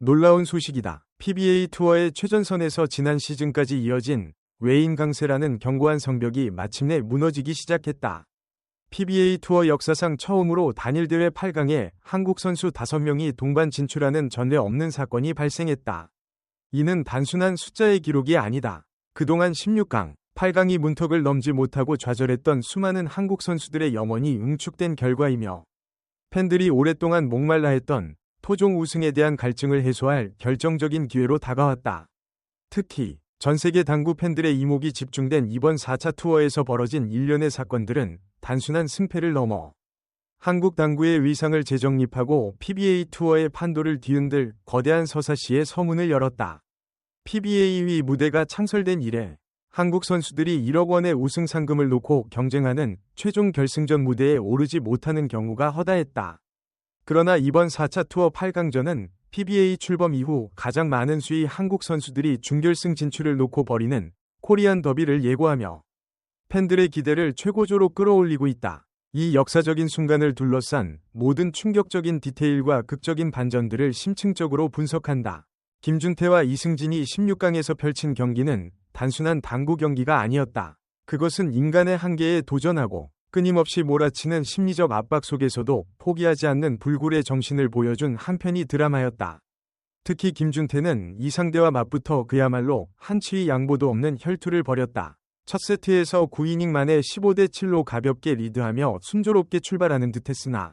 놀라운 소식이다. PBA 투어의 최전선에서 지난 시즌까지 이어진 외인 강세라는 견고한 성벽이 마침내 무너지기 시작했다. PBA 투어 역사상 처음으로 단일 대회 8강에 한국 선수 5명이 동반 진출하는 전례 없는 사건이 발생했다. 이는 단순한 숫자의 기록이 아니다. 그동안 16강, 8강이 문턱을 넘지 못하고 좌절했던 수많은 한국 선수들의 영혼이 응축된 결과이며 팬들이 오랫동안 목말라 했던 토종 우승에 대한 갈증을 해소할 결정적인 기회로 다가왔다. 특히 전 세계 당구 팬들의 이목이 집중된 이번 4차 투어에서 벌어진 일련의 사건들은 단순한 승패를 넘어 한국 당구의 위상을 재정립하고 PBA 투어의 판도를 뒤흔들 거대한 서사시의 서문을 열었다. PBA 무대가 창설된 이래 한국 선수들이 1억 원의 우승 상금을 놓고 경쟁하는 최종 결승전 무대에 오르지 못하는 경우가 허다했다. 그러나 이번 4차 투어 8강전은 PBA 출범 이후 가장 많은 수의 한국 선수들이 준결승 진출을 놓고 벌이는 코리안 더비를 예고하며 팬들의 기대를 최고조로 끌어올리고 있다. 이 역사적인 순간을 둘러싼 모든 충격적인 디테일과 극적인 반전들을 심층적으로 분석한다. 김준태와 이승진이 16강에서 펼친 경기는 단순한 당구 경기가 아니었다. 그것은 인간의 한계에 도전하고 끊임없이 몰아치는 심리적 압박 속에서도 포기하지 않는 불굴의 정신을 보여준 한편이 드라마였다. 특히 김준태는 이상대와 맞붙어 그야말로 한치의 양보도 없는 혈투를 벌였다. 첫 세트에서 9이닝 만에 15대 7로 가볍게 리드하며 순조롭게 출발하는 듯했으나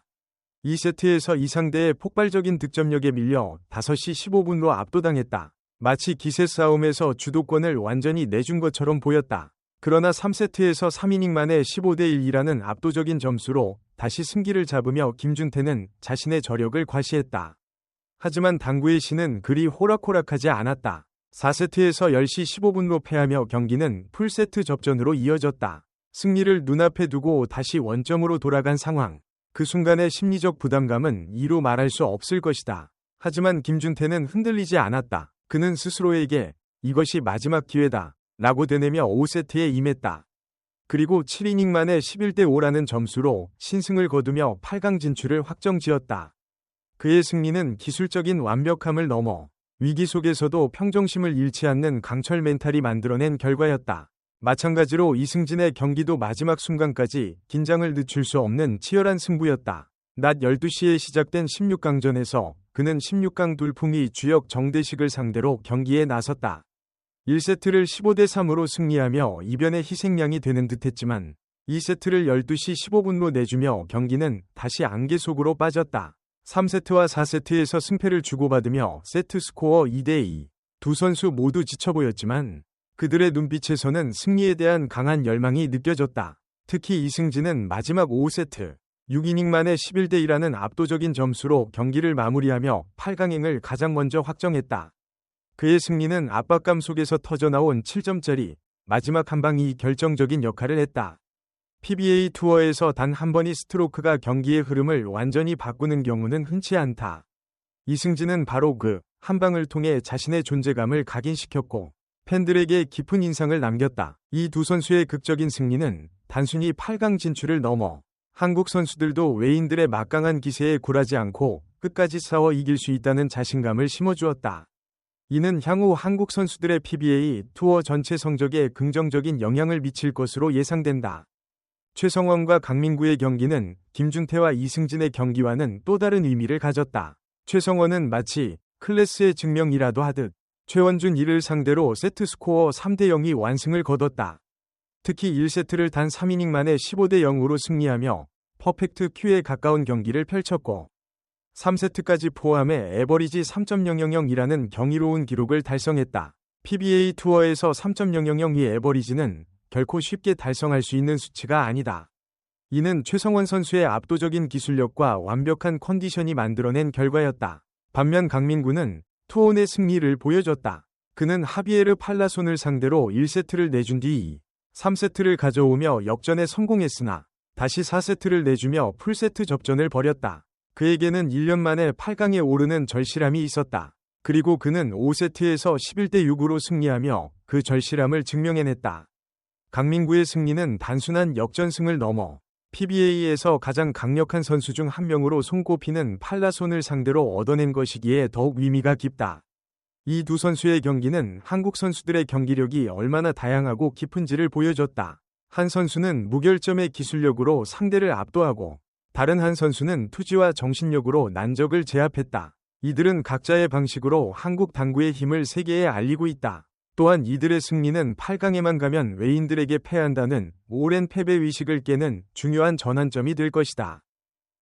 2세트에서 이상대의 폭발적인 득점력에 밀려 5시 15분로 압도당했다. 마치 기세 싸움에서 주도권을 완전히 내준 것처럼 보였다. 그러나 3세트에서 3이닝 만에 15대 1이라는 압도적인 점수로 다시 승기를 잡으며 김준태는 자신의 저력을 과시했다. 하지만 당구의 신은 그리 호락호락하지 않았다. 4세트에서 10시 15분로 패하며 경기는 풀세트 접전으로 이어졌다. 승리를 눈앞에 두고 다시 원점으로 돌아간 상황. 그 순간의 심리적 부담감은 이루 말할 수 없을 것이다. 하지만 김준태는 흔들리지 않았다. 그는 스스로에게 이것이 마지막 기회다. 라고 되뇌며 5세트에 임했다. 그리고 7이닝 만에 11대 5라는 점수로 신승을 거두며 8강 진출을 확정지었다. 그의 승리는 기술적인 완벽함을 넘어 위기 속에서도 평정심을 잃지 않는 강철 멘탈이 만들어낸 결과였다. 마찬가지로 이승진의 경기도 마지막 순간까지 긴장을 늦출 수 없는 치열한 승부였다. 낮 12시에 시작된 16강전에서 그는 16강 돌풍이 주역 정대식을 상대로 경기에 나섰다. 1세트를 15대 3으로 승리하며 이변의 희생양이 되는 듯했지만 2세트를 12시 15분로 내주며 경기는 다시 안개 속으로 빠졌다. 3세트와 4세트에서 승패를 주고받으며 세트 스코어 2대2. 두 선수 모두 지쳐 보였지만 그들의 눈빛에서는 승리에 대한 강한 열망이 느껴졌다. 특히 이승진은 마지막 5세트 6이닝 만에 11대1라는 압도적인 점수로 경기를 마무리하며 8강행을 가장 먼저 확정했다. 그의 승리는 압박감 속에서 터져나온 7점짜리 마지막 한 방이 결정적인 역할을 했다. PBA 투어에서 단 한 번이 스트로크가 경기의 흐름을 완전히 바꾸는 경우는 흔치 않다. 이승진은 바로 그 한 방을 통해 자신의 존재감을 각인시켰고 팬들에게 깊은 인상을 남겼다. 이 두 선수의 극적인 승리는 단순히 8강 진출을 넘어 한국 선수들도 외인들의 막강한 기세에 굴하지 않고 끝까지 싸워 이길 수 있다는 자신감을 심어주었다. 이는 향후 한국 선수들의 PBA 투어 전체 성적에 긍정적인 영향을 미칠 것으로 예상된다. 최성원과 강민구의 경기는 김준태와 이승진의 경기와는 또 다른 의미를 가졌다. 최성원은 마치 클래스의 증명이라도 하듯 최원준 이를 상대로 세트 스코어 3대 0이 완승을 거뒀다. 특히 1세트를 단 3이닝 만에 15대 0으로 승리하며 퍼펙트 큐에 가까운 경기를 펼쳤고 3세트까지 포함해 에버리지 3.000이라는 경이로운 기록을 달성했다. PBA 투어에서 3.000이 에버리지는 결코 쉽게 달성할 수 있는 수치가 아니다. 이는 최성원 선수의 압도적인 기술력과 완벽한 컨디션이 만들어낸 결과였다. 반면 강민구는 투혼의 승리를 보여줬다. 그는 하비에르 팔라손을 상대로 1세트를 내준 뒤 3세트를 가져오며 역전에 성공했으나 다시 4세트를 내주며 풀세트 접전을 벌였다. 그에게는 1년 만에 8강에 오르는 절실함이 있었다. 그리고 그는 5세트에서 11대 6으로 승리하며 그 절실함을 증명해냈다. 강민구의 승리는 단순한 역전승을 넘어 PBA에서 가장 강력한 선수 중 한 명으로 손꼽히는 팔라손을 상대로 얻어낸 것이기에 더욱 의미가 깊다. 이 두 선수의 경기는 한국 선수들의 경기력이 얼마나 다양하고 깊은지를 보여줬다. 한 선수는 무결점의 기술력으로 상대를 압도하고 다른 한 선수는 투지와 정신력으로 난적을 제압했다. 이들은 각자의 방식으로 한국 당구의 힘을 세계에 알리고 있다. 또한 이들의 승리는 8강에만 가면 외인들에게 패한다는 오랜 패배 의식을 깨는 중요한 전환점이 될 것이다.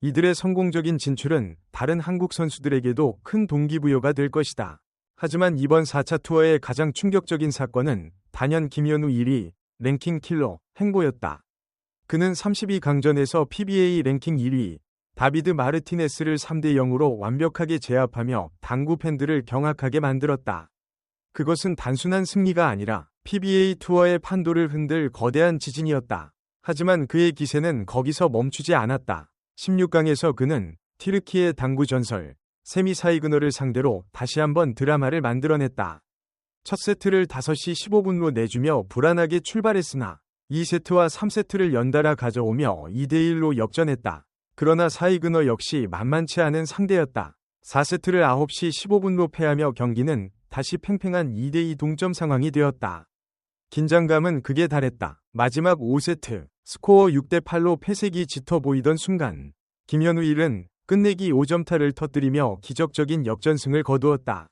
이들의 성공적인 진출은 다른 한국 선수들에게도 큰 동기부여가 될 것이다. 하지만 이번 4차 투어의 가장 충격적인 사건은 단연 김현우 1위 랭킹 킬러 행보였다. 그는 32강전에서 PBA 랭킹 1위 다비드 마르티네스를 3대 0으로 완벽하게 제압하며 당구 팬들을 경악하게 만들었다. 그것은 단순한 승리가 아니라 PBA 투어의 판도를 흔들 거대한 지진이었다. 하지만 그의 기세는 거기서 멈추지 않았다. 16강에서 그는 티르키의 당구 전설 세미 사이그너를 상대로 다시 한번 드라마를 만들어냈다. 첫 세트를 5시 15분로 내주며 불안하게 출발했으나 2세트와 3세트를 연달아 가져오며 2대1로 역전했다. 그러나 사이그너 역시 만만치 않은 상대였다. 4세트를 9시 15분로 패하며 경기는 다시 팽팽한 2대2 동점 상황이 되었다. 긴장감은 극에 달했다. 마지막 5세트 스코어 6대8로 패색이 짙어 보이던 순간 김현우 1은 끝내기 5점타를 터뜨리며 기적적인 역전승을 거두었다.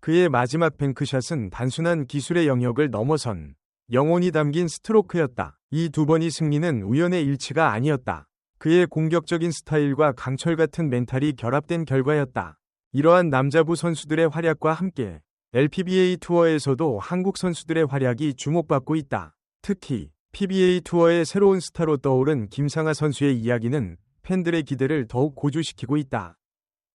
그의 마지막 뱅크샷은 단순한 기술의 영역을 넘어선 영혼이 담긴 스트로크였다. 이 두 번의 승리는 우연의 일치가 아니었다. 그의 공격적인 스타일과 강철 같은 멘탈이 결합된 결과였다. 이러한 남자부 선수들의 활약과 함께 LPBA 투어에서도 한국 선수들의 활약이 주목받고 있다. 특히 PBA 투어의 새로운 스타로 떠오른 김상아 선수의 이야기는 팬들의 기대를 더욱 고조시키고 있다.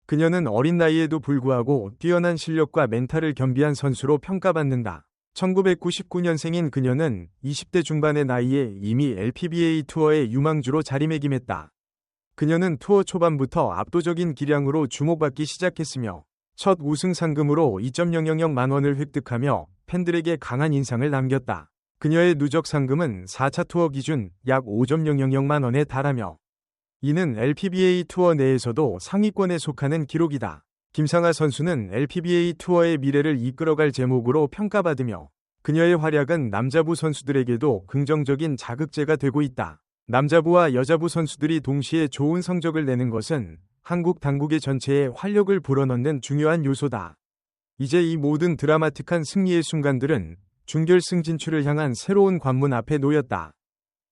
그녀는 어린 나이에도 불구하고 뛰어난 실력과 멘탈을 겸비한 선수로 평가받는다. 1999년생인 그녀는 20대 중반의 나이에 이미 LPBA 투어의 유망주로 자리매김했다. 그녀는 투어 초반부터 압도적인 기량으로 주목받기 시작했으며 첫 우승 상금으로 2.000만 원을 획득하며 팬들에게 강한 인상을 남겼다. 그녀의 누적 상금은 4차 투어 기준 약 5.000만 원에 달하며 이는 LPBA 투어 내에서도 상위권에 속하는 기록이다. 김상아 선수는 LPBA 투어의 미래를 이끌어갈 제목으로 평가받으며 그녀의 활약은 남자부 선수들에게도 긍정적인 자극제가 되고 있다. 남자부와 여자부 선수들이 동시에 좋은 성적을 내는 것은 한국 당국의 전체에 활력을 불어넣는 중요한 요소다. 이제 이 모든 드라마틱한 승리의 순간들은 준결승 진출을 향한 새로운 관문 앞에 놓였다.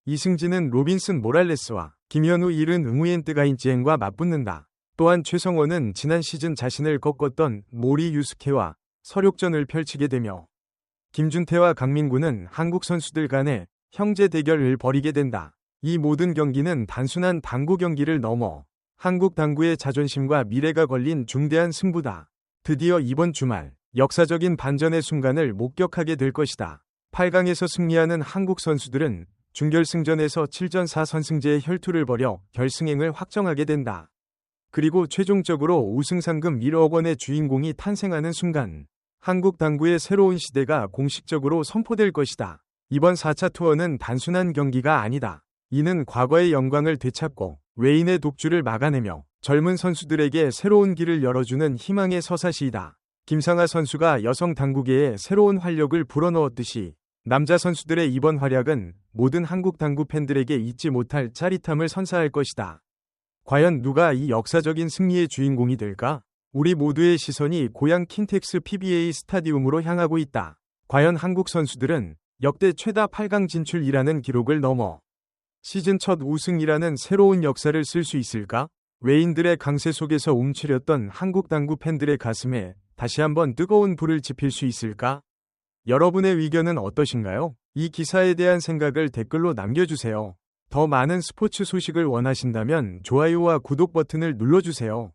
이승진은 로빈슨 모랄레스와 김현우 일은 응우엔 뜨가인지엔과 맞붙는다. 또한 최성원은 지난 시즌 자신을 꺾었던 모리 유스케와 서력전을 펼치게 되며 김준태와 강민구는 한국 선수들 간의 형제 대결을 벌이게 된다. 이 모든 경기는 단순한 당구 경기를 넘어 한국 당구의 자존심과 미래가 걸린 중대한 승부다. 드디어 이번 주말 역사적인 반전의 순간을 목격하게 될 것이다. 8강에서 승리하는 한국 선수들은 준결승전에서 7전 4선승제의 혈투를 벌여 결승행을 확정하게 된다. 그리고 최종적으로 우승 상금 1억 원의 주인공이 탄생하는 순간 한국 당구의 새로운 시대가 공식적으로 선포될 것이다. 이번 4차 투어는 단순한 경기가 아니다. 이는 과거의 영광을 되찾고 외인의 독주를 막아내며 젊은 선수들에게 새로운 길을 열어주는 희망의 서사시이다. 김상아 선수가 여성 당구계에 새로운 활력을 불어넣었듯이 남자 선수들의 이번 활약은 모든 한국 당구 팬들에게 잊지 못할 짜릿함을 선사할 것이다. 과연 누가 이 역사적인 승리의 주인공이 될까? 우리 모두의 시선이 고향 킨텍스 PBA 스타디움으로 향하고 있다. 과연 한국 선수들은 역대 최다 8강 진출이라는 기록을 넘어 시즌 첫 우승이라는 새로운 역사를 쓸 수 있을까? 외인들의 강세 속에서 움츠렸던 한국 당구 팬들의 가슴에 다시 한번 뜨거운 불을 지필 수 있을까? 여러분의 의견은 어떠신가요? 이 기사에 대한 생각을 댓글로 남겨주세요. 더 많은 스포츠 소식을 원하신다면 좋아요와 구독 버튼을 눌러주세요.